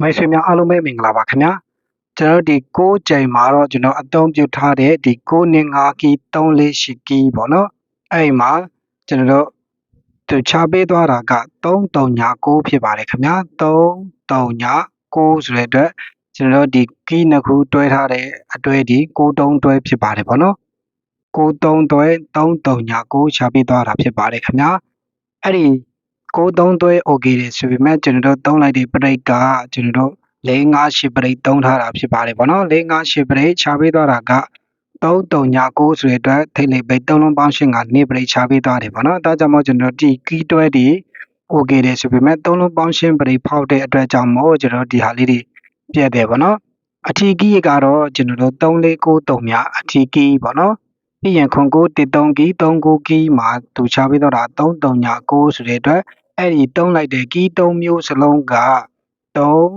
မိတ်ဆွေများအားလုံးပဲမင်္ဂလာပါခင်ဗျာကျွန်တော်တို့ဒီ6ချိန်မှာတော့ကျွန်တော်အသုံးပြုထားတဲ့ဒီ6နဲ့5ကီ3လေးရှိကီပေါ့နော်အဲ့ဒီမှာကျွန်တော်တို့သူချပေးသွားတာက3396ဖြစ်ပါတယ်ခင်ဗျာ3396ဆိုတဲ့အတွက်ကျွန်တော်တို့ဒီကီနှစ်ခုတွဲထားတဲ့အတွေ့ဒီ63တွဲဖြစ်ပါတယ်ပေါ့နော်63တွဲ3396ချပေးသွားတာဖြစ်ပါတယ်ခင်ဗျာအဲ့ဒီ 63သွဲ okay တယ်ဆိုပေမဲ့ကျွန်တော်တို့သုံးလိုက်တဲ့ပရိတ်ကကျွန်တော်တို့458ပရိတ်သုံးထားတာဖြစ်ပါတယ်ဗောနော်458ပရိတ်ချပေးသွားတာက3396ဆိုတဲ့အတွက်ထိတ်လိပ်ပိတ်သုံးလုံးပေါင်းရှင်းကနေပရိတ်ချပေးသွားတယ်ဗောနော်ဒါကြောင့်မို့ကျွန်တော်ဒီကီးတွဲဒီ okay တယ်ဆိုပေမဲ့သုံးလုံးပေါင်းရှင်းပရိတ်ဖောက်တဲ့အတွက်ကြောင့်မို့ကျွန်တော်ဒီဟာလေးတွေပြတ်တယ်ဗောနော်အထီကီးကတော့ကျွန်တော်တို့3493မြအထီကီးဗောနော်ပြီးရင်ခွန်ကို13ကီ39ကီမှာသူချပေးတော့တာ3396ဆိုတဲ့အတွက် အဲ့ဒီတုံးလိုက်တဲ့ကီတုံးမျိုးစလုံးက3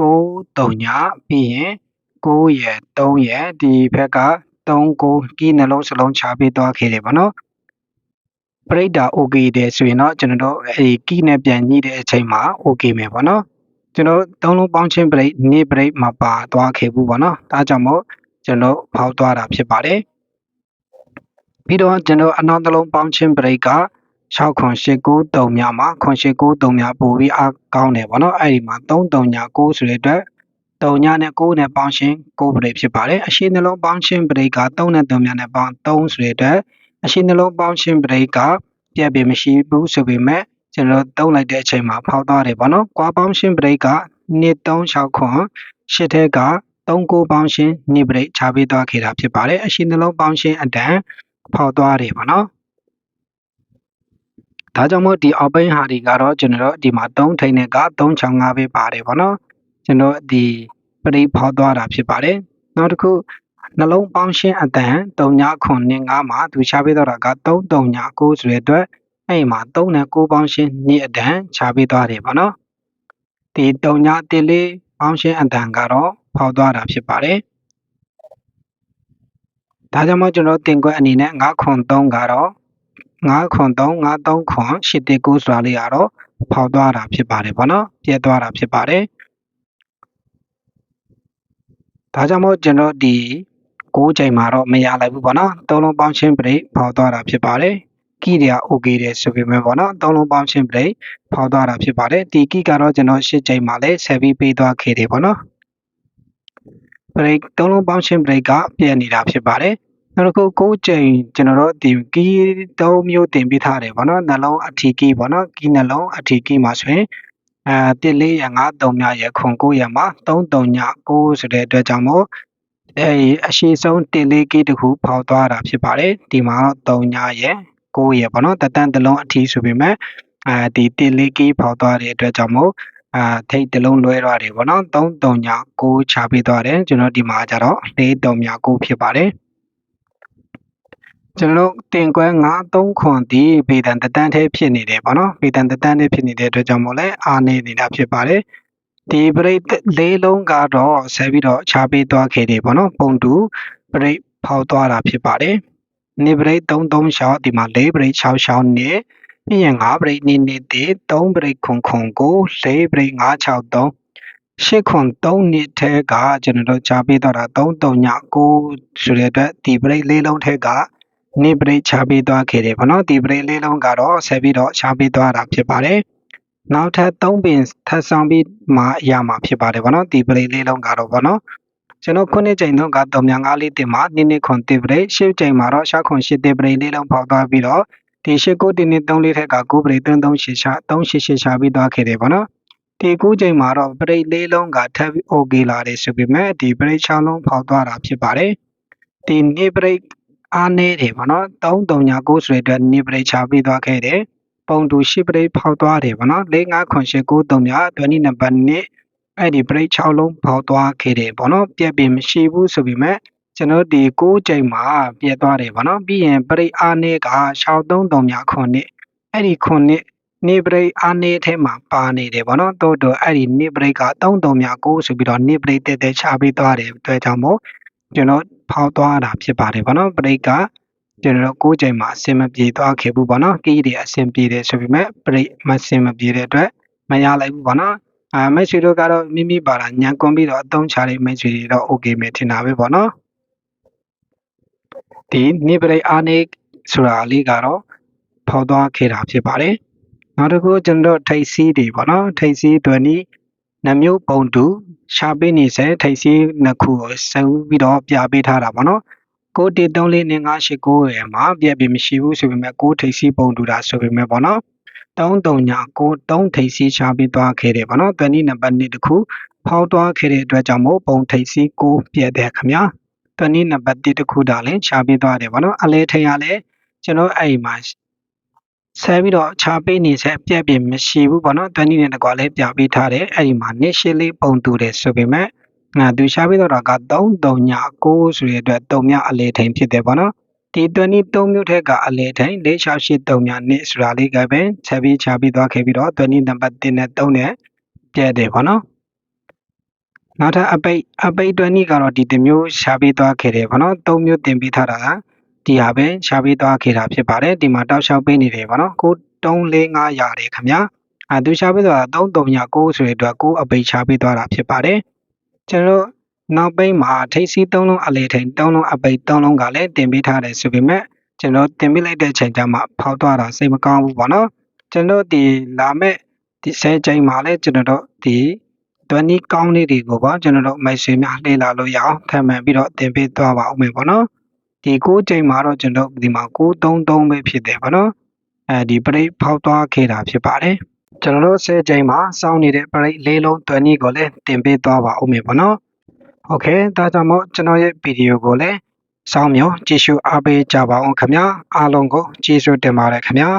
9 3ညပြီးရင်9ရယ်3ရယ်ဒီဘက်က3 9ကီနှလုံးစလုံးချပေးသွားခဲ့တယ်ဗောနော်ပရိဒါ okay တယ်ဆိုရင်တော့ကျွန်တော်တို့အဲဒီကီနဲ့ပြန်ညှိတဲ့အချိန်မှာ okay မယ်ဗောနော်ကျွန်တော်သုံးလုံးပေါင်းချင်းပရိတ်နေပရိတ်မှာပါသွားခဲ့ဘူးဗောနော်ဒါကြောင့်မို့ကျွန်တော်ဖောက်သွားတာဖြစ်ပါတယ်ပြီးတော့ကျွန်တော်အနောက်တစ်လုံးပေါင်းချင်းပရိတ်က 6ခွန်893များမှာခွန်893များပို့ပြီးအကောင်းတယ်ဗောနော်အဲ့ဒီမှာ33ညာ9ဆိုတဲ့အတွက်3ညနဲ့9နဲ့ပေါင်းရှင်း9ပရိတ်ဖြစ်ပါတယ်အရှိနှလုံးပေါင်းရှင်းပရိတ်က3နဲ့3များနဲ့ပေါင်း3ဆိုတဲ့အတွက်အရှိနှလုံးပေါင်းရှင်းပရိတ်ကပြက်ပေမရှိဘူးဆိုပေမဲ့ကျွန်တော်တုံးလိုက်တဲ့အချိန်မှာဖောက်သွားတယ်ဗောနော်ကွာပေါင်းရှင်းပရိတ်က236ခွန်8ထဲက39ပေါင်းရှင်း2ပရိတ်ချပေးသွားခဲ့တာဖြစ်ပါတယ်အရှိနှလုံးပေါင်းရှင်းအတန်ဖောက်သွားတယ်ဗောနော် ဒါကြောင့်မို့ဒီအောက်ပိုင်းဟာတွေကတော့ကျွန်တော်တို့ဒီမှာ3ထိန်နဲ့က365ပဲပါတယ်ဗောနော်ကျွန်တော်ဒီပရိဖောက်သွားတာဖြစ်ပါတယ်နောက်တစ်ခုနှလုံးပေါင်းရှင်းအတန်3995မှာသူချပေးတော့တာက3396ဆိုတဲ့အတွက်အဲ့မှာ3နဲ့9ပေါင်းရှင်းနှစ်အတန်ချပေးသွားတယ်ဗောနော်ဒီ39လေးပေါင်းရှင်းအတန်ကတော့ဖောက်သွားတာဖြစ်ပါတယ်ဒါကြောင့်မို့ကျွန်တော်တင်ကွက်အနေနဲ့9ခွန်3ကတော့ 9ခွန်3 53ခွန်819ဆိုတာလေးကတော့ဖောက်သွားတာဖြစ်ပါတယ်ဗောနော်ပြည့်သွားတာဖြစ်ပါတယ်ဒါကြောင့်မို့ကျွန်တော်ဒီ6ချိန်မှာတော့မရလိုက်ဘူးဗောနော်သုံးလုံးပေါင်းချင်းပရိဖောက်သွားတာဖြစ်ပါတယ်ကီတွေက okay တယ်ဆိုပေမဲ့ဗောနော်သုံးလုံးပေါင်းချင်းပရိဖောက်သွားတာဖြစ်ပါတယ်ဒီကီကတော့ကျွန်တော်8ချိန်မှာလည်းဆက်ပြီးပေးသွားခဲ့တယ်ဗောနော်ပရိသုံးလုံးပေါင်းချင်းပရိကပြည့်နေတာဖြစ်ပါတယ် နောက်တစ်ခုကိုးချိန်ကျွန်တော်တို့ဒီကီးသုံးမျိုးတင်ပေးထားတယ်ဗောနော်နှလုံးအထီကီးဗောနော်ကီးနှလုံးအထီကီးမှာဆိုရင်အဲတစ်လေးရငါးသုံးမြရခွန်ကိုရမှာသုံးသုံးညကိုဆိုတဲ့အတွက်ကြောင့်မို့အဲအရှိဆုံးတစ်လေးကီးတစ်ခုဖောက်သွားတာဖြစ်ပါတယ်ဒီမှာတော့သုံးညရကိုရဗောနော်တတန်းတစ်လုံးအထီဆိုပေမဲ့အဲဒီတစ်လေးကီးဖောက်သွားတဲ့အတွက်ကြောင့်မို့အာထိတ်တလုံးလွဲသွားတယ်ဗောနော်3 3ည6ချပေးသွားတယ်ကျွန်တော်ဒီမှာကျတော့4 3ည6ဖြစ်ပါတယ် ကျွန်တော်တို့တင်ကွဲ9-3ခွန်ဒီဗေဒံတတန်းသေးဖြစ်နေတယ်ပေါ့နော်ဗေဒံတတန်းသေးဖြစ်နေတဲ့အတွက်ကြောင့်မို့လဲအားနေနေတာဖြစ်ပါတယ်ဒီပရိတ်လေးလုံးကတော့ဆက်ပြီးတော့ခြားပေးသွားခဲ့တယ်ပေါ့နော်ပုံတူပရိတ်ဖောက်သွားတာဖြစ်ပါတယ်နေပရိတ်33ရှောင်းဒီမှာ4ပရိတ်6ရှောင်းနေပြီးရင်5ပရိတ်နေနေတဲ့3ပရိတ်ခွန်ခွန်ကို4ပရိတ်563ရှစ်ခွန်3နှစ်ထဲကကျွန်တော်တို့ကြားပေးတော့တာ3 3ည9ဆိုတဲ့အတွက်ဒီပရိတ်လေးလုံးထဲက နေ့ပရိတ်ချပေးသွားခဲ့တယ်ဗောနော်ဒီပရိတ်လေးလုံးကတော့ဆက်ပြီးတော့ချပေးသွားတာဖြစ်ပါတယ်နောက်ထပ်3ပင်ထပ်ဆောင်ပြီးမှရမှာဖြစ်ပါတယ်ဗောနော်ဒီပရိတ်လေးလုံးကတော့ဗောနော်ကျွန်တော်ခုနှစ်ချိန်တော့က3မြန်5လေးတင်မှာနေ့နေ့ခွန်တင်ပရိတ်10ချိန်မှာတော့6ခွန်10တင်ပရိတ်လေးလုံးပေါက်သွားပြီးတော့ဒီ10ကိုတင်နေ3လေးထက်က9ပရိတ်3 3 8ချ3 8 8ချပြီးသွားခဲ့တယ်ဗောနော်ဒီ9ချိန်မှာတော့ပရိတ်လေးလုံးကထပ်ပြီး okay လာတယ်ဆိုပေမဲ့ဒီပရိတ်6လုံးဖောက်သွားတာဖြစ်ပါတယ်ဒီနေ့ပရိတ် အားနည်းတယ်ပေါ့နော်3339ဆိုတဲ့အတွက်နေပရိတ်ချပြီးသွားခဲ့တယ်ပုံတူရှိပရိတ်ဖောက်သွားတယ်ပေါ့နော်459893မြအတွင်းနံပါတ်1အဲ့ဒီပရိတ်6လုံးဖောက်သွားခဲ့တယ်ပေါ့နော်ပြက်ပင်မရှိဘူးဆိုပေမဲ့ကျွန်တော်ဒီ6ချိန်မှာပြက်သွားတယ်ပေါ့နော်ပြီးရင်ပရိတ်အားနည်းက633မြခုနှစ်အဲ့ဒီခုနှစ်နေပရိတ်အားနည်းထဲမှာပါနေတယ်ပေါ့နော်တိုးတော့အဲ့ဒီနေပရိတ်က33မြ9ဆိုပြီးတော့နေပရိတ်တက်တက်ချပြီးသွားတယ်အတွက်ကြောင့်မို့ကျွန်တော် ဖောက်သွားတာဖြစ်ပါတယ်ဗောနော်ပရိတ်ကကျွန်တော်ကိုးချိန်မှာအဆင်မပြေသွားခဲ့ဘူးဗောနော်ကီးတွေအဆင်ပြေတယ်ဆိုပေမဲ့ပရိတ်မဆင်မပြေတဲ့အတွက်မရလိုက်ဘူးဗောနော်အာမိတ်ဆွေတို့ကတော့မိမိပါတာညံကွန်ပြီးတော့အသုံးချတဲ့မိတ်ဆွေတွေတော့ okay မယ်ထင်တာပဲပေါ့နော်ဒီနိပရိအာနိဆိုတာလေးကတော့ဖောက်သွားခဲ့တာဖြစ်ပါတယ်နောက်တစ်ခုကျွန်တော်တို့ထိတ်စီးတွေပေါ့နော်ထိတ်စီးတွင်ဤ နှမျိုးပုံတူရှာပေးနေစေထိတ်စီးနှစ်ခုကိုစုပ်ပြီးတော့ပြပေးထားတာပေါ့နော်6 1 3 4 5 8 9ရဲ့မှာပြက်ပြီးမရှိဘူးဆိုပေမဲ့6ထိတ်စီးပုံတူတာဆိုပေမဲ့ပေါ့နော်3 3ညာ9 3ထိတ်စီးရှာပေးသွားခဲ့တယ်ပေါ့နော်တွင်ဤနံပါတ်2တစ်ခုဖောက်သွားခဲ့တဲ့အတွက်ကြောင့်မို့ပုံထိတ်စီး9ပြက်တယ်ခင်ဗျာတွင်ဤနံပါတ်1တစ်ခုဒါလည်းရှာပေးသွားတယ်ပေါ့နော်အလဲထိန်ရလဲကျွန်တော်အဲ့ဒီမှာ ဆဲပြီးတော့ခြားပေးနေဆက်ပြက်ပြမရှိဘူးပေါ့နော်တွန်းနီနဲ့တကွာလည်းပြပေးထားတယ်အဲ့ဒီမှာနှစ်ရှစ်လေးပုံတူတယ်ဆိုပေမဲ့ငါသူရှားပေးတော့တာက3 3ည9ဆိုတဲ့အတွက်3ညအလေထိန်ဖြစ်တယ်ပေါ့နော်ဒီတွန်းနီ3မျိုးထက်ကအလေထိန်4 6 8 3ညနှစ်ဆိုတာလေးကပဲချက်ပြီးခြားပြီးသွားခဲ့ပြီးတော့တွန်းနီနံပါတ်1နဲ့3နဲ့ပြက်တယ်ပေါ့နော်နောက်ထပ်အပိတ်အပိတ်တွန်းနီကတော့ဒီတစ်မျိုးရှားပေးသွားခဲ့တယ်ပေါ့နော်3မျိုးတင်ပေးထားတာက ဒီဟာပဲရှားပေးသွားခဲ့တာဖြစ်ပါတယ်ဒီမှာတောက်လျှောက်ပေးနေတယ်ပေါ့နော်ကို345ရတယ်ခင်ဗျာအဲသူရှားပေးသွားတာ3396ဆိုတဲ့အတွက်ကိုအပိတ်ရှားပေးသွားတာဖြစ်ပါတယ်ကျွန်တော်နောက်ပိတ်မှာထိပ်စီး3လုံးအလေထိန်3လုံးအပိတ်3လုံးကလည်းတင်ပေးထားတယ်ဆိုပေမဲ့ကျွန်တော်တင်ပေးလိုက်တဲ့ချိန်ကျမှဖောက်သွားတာစိတ်မကောင်းဘူးပေါ့နော်ကျွန်တော်ဒီလာမဲ့ဒီဆဲချိန်မှာလည်းကျွန်တော်တို့ဒီတွန်းနီးကောင်းလေးတွေကိုပေါ့ကျွန်တော်တို့မိုက်ဆွေများလှည့်လာလို့ရအောင်ထပ်မံပြီးတော့တင်ပေးသွားပါဦးမယ်ပေါ့နော် ဒီ6ချိန်မှာတော့ကျွန်တော်ဒီမှာ633ပဲဖြစ်တယ်ပေါ့နော်အဲဒီပရိတ်ဖောက်သွားခဲ့တာဖြစ်ပါတယ်ကျွန်တော်တို့10ချိန်မှာစောင်းနေတဲ့ပရိတ်လေးလုံးတွန်းနီးကိုလည်းတင်ပေးသွားပါဦးမယ်ပေါ့နော်โอเคဒါကြောင့်မို့ကျွန်တော်ရဲ့ဗီဒီယိုကိုလည်းစောင်းမျိုးကြည့်ရှုအားပေးကြပါအောင်ခင်ဗျာအားလုံးကိုကျေးဇူးတင်ပါတယ်ခင်ဗျာ